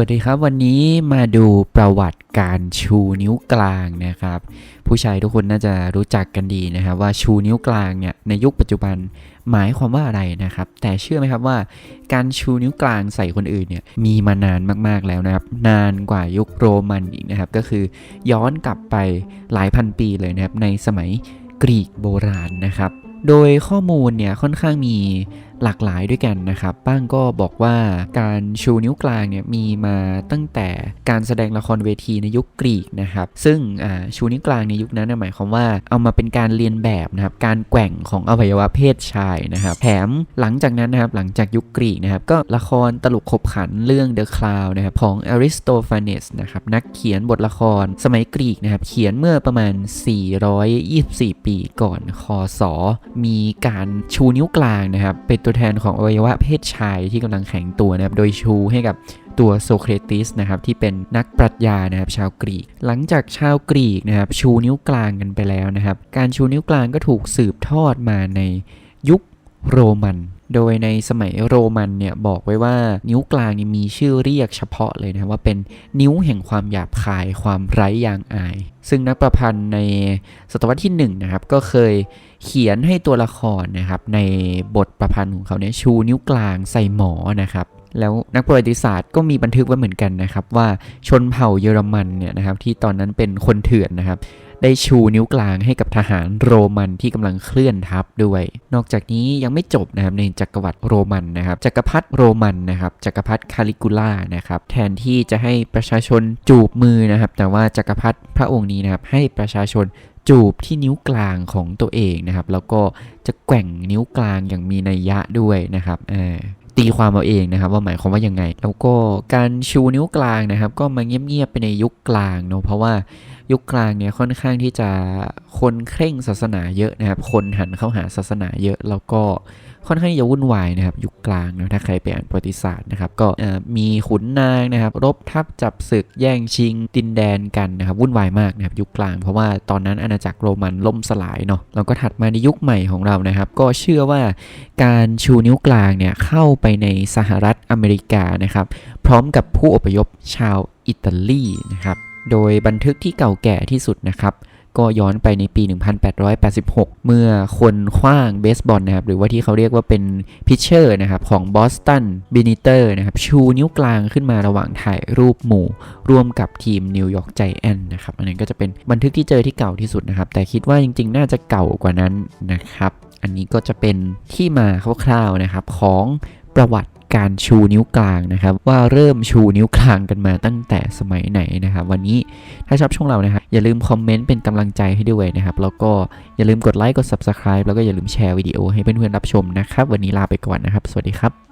วัสดีครับวันนี้มาดูประวัติการชูนิ้วกลางนะครับ ผู้ชายทุกคนน่าจะรู้จักกันดีนะครับ ว่าชูนิ้วกลางเนี่ยในยุคปัจจุบันหมายความว่าอะไรนะครับ แต่เชื่อไหมครับว่าการชูนิ้วกลางใส่คนอื่นเนี่ยมีมานานมากๆแล้วนะครับ นานกว่ายุคโรมันอีกนะครับ ก็คือย้อนกลับไปหลายพันปีเลยนะครับในสมัยกรีกโบราณนะครับ โดยข้อมูลเนี่ยค่อนข้างมี หลากหลายด้วยกันนะครับ บ้างก็บอกว่าการชูนิ้วกลางเนี่ยมีมาตั้งแต่การแสดงละครเวทีในยุคกรีกนะครับ ซึ่งชูนิ้วกลางในยุคนั้นหมายความว่าเอามาเป็นการเรียนแบบนะครับ การแกว่งของอวัยวะเพศชายนะครับ แถมหลังจากนั้นนะครับ หลังจากยุคกรีกนะครับ ก็ละครตลกขบขันเรื่อง The Clown นะครับของ Aristophanes นะครับ นักเขียนบทละครสมัยกรีกนะครับ เขียนเมื่อประมาณ 424 ปีก่อนคศมีการชูนิ้วกลางนะครับเป็นตัวแทนของอวัยวะเพศชายที่กำลังแข็งตัวนะครับ โดยชูให้กับตัวโซเครติสนะครับที่เป็นนักปรัชญานะครับชาวกรีก หลังจากชาวกรีกนะครับชูนิ้วกลางกันไปแล้วนะครับ การชูนิ้วกลางก็ถูกสืบทอดมาในยุคโรมัน โดยในสมัยโรมันเนี่ยบอกไว้ว่านิ้วกลางนี่มีชื่อเรียกเฉพาะเลยนะว่าเป็นนิ้วแห่งความหยาบคายความไร้ยางอาย ซึ่งนักประพันธ์ในศตวรรษที่1นนะครับก็เคยเขียนให้ตัวละครนะครับในบทประพันธ์ของเขาเนี่ยชูนิ้วกลางใส่หมอนะครับแล้วนักประวัติศาสตร์ก็มีบันทึกไว้เหมือนกันนะครับว่าชนเผ่าเยอรมันเนี่ยนะครับที่ตอนนั้นเป็นคนเถื่อนนะครับ ได้ชูนิ้วกลางให้กับทหารโรมันที่กำลังเคลื่อนทัพด้วย นอกจากนี้ยังไม่จบนะครับในจักรวรรดิโรมันนะครับจักรพรรดิโรมันนะครับจักรพรรดิคาลิกูล่านะครับแทนที่จะให้ประชาชนจูบมือนะครับ แต่ว่าจักรพรรดิพระองค์นี้นะครับให้ประชาชนจูบที่นิ้วกลางของตัวเองนะครับ แล้วก็จะแกว่งนิ้วกลางอย่างมีนัยยะด้วยนะครับอ่า ตีความเอาเองนะครับ ว่าหมายความว่ายังไง แล้วก็การชูนิ้วกลางนะครับ ก็มาเงียบๆไปในยุคกลางเนาะเพราะว่ายุคกลางเนี่ยค่อนข้างที่จะคนเคร่งศาสนาเยอะนะครับ คนหันเข้าหาศาสนาเยอะแล้วก็ค่อนข้างจะวุ่นวายนะครับ ยุคกลางนะถ้าใครไปอ่านประวัติศาสตร์นะครับ ก็มีขุนนางนะครับ รบทับจับศึกแย่งชิง ดินแดนกันนะครับ วุ่นวายมากนะครับ ยุคกลาง เพราะว่าตอนนั้นอาณาจักรโรมันล่มสลายเนาะแล้วก็ถัดมาในยุคใหม่ของเรานะครับ ก็เชื่อว่าการชูนิ้วกลางเนี่ยเข้าไปในสหรัฐอเมริกานะครับ พร้อมกับผู้อพยพชาวอิตาลีนะครับ โดยบันทึกที่เก่าแก่ที่สุดนะครับ ก็ย้อนไปในปี 1886 เมื่อคนคว้างเบสบอลนะครับ หรือว่าที่เขาเรียกว่าเป็นพิชเชอร์นะครับของบอสตันบินิเตอร์นะครับ ชูนิ้วกลางขึ้นมาระหว่างถ่ายรูปหมู่ ร่วมกับทีมนิวยอร์กไจแอนนะครับ อันนี้ก็จะเป็นบันทึกที่เจอที่เก่าที่สุดนะครับ แต่คิดว่าจริงๆ น่าจะเก่ากว่านั้นนะครับอันนี้ก็จะเป็นที่มาคร่าวๆนะครับของ ประวัติการชูนิ้วกลางนะครับ ว่าเริ่มชูนิ้วกลางกันมาตั้งแต่สมัยไหนนะครับ วันนี้ถ้าชอบช่องเรานะครับอย่าลืมคอมเมนต์เป็นกำลังใจให้ด้วยนะครับ แล้วก็อย่าลืมกดไลค์กด Subscribe แล้วก็อย่าลืมแชร์วิดีโอให้เพื่อนๆรับชมนะครับ วันนี้ลาไปก่อนนะครับ สวัสดีครับ